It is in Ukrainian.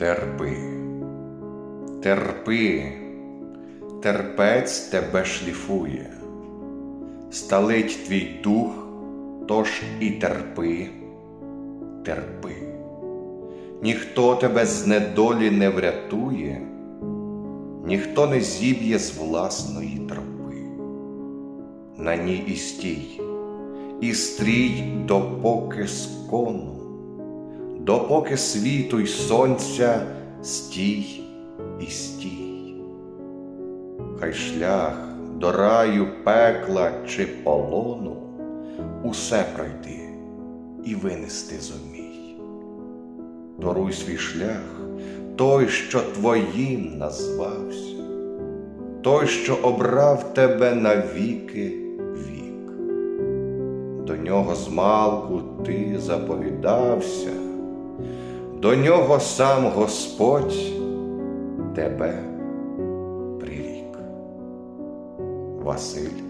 Терпи, терпи, терпець тебе шліфує, сталить твій дух, тож і терпи, терпи. Ніхто тебе з недолі не врятує, ніхто не зіб'є з власної тропи. На ній і стій, і стрій допоки скону допоки світу й сонця стій і стій. Хай шлях до раю, пекла чи полону усе пройди і винести зумій. Торуй свій шлях, той, що твоїм назвався, той, що обрав тебе навіки вік. До нього змалку ти заповідався, до нього сам Господь тебе прирік. Василь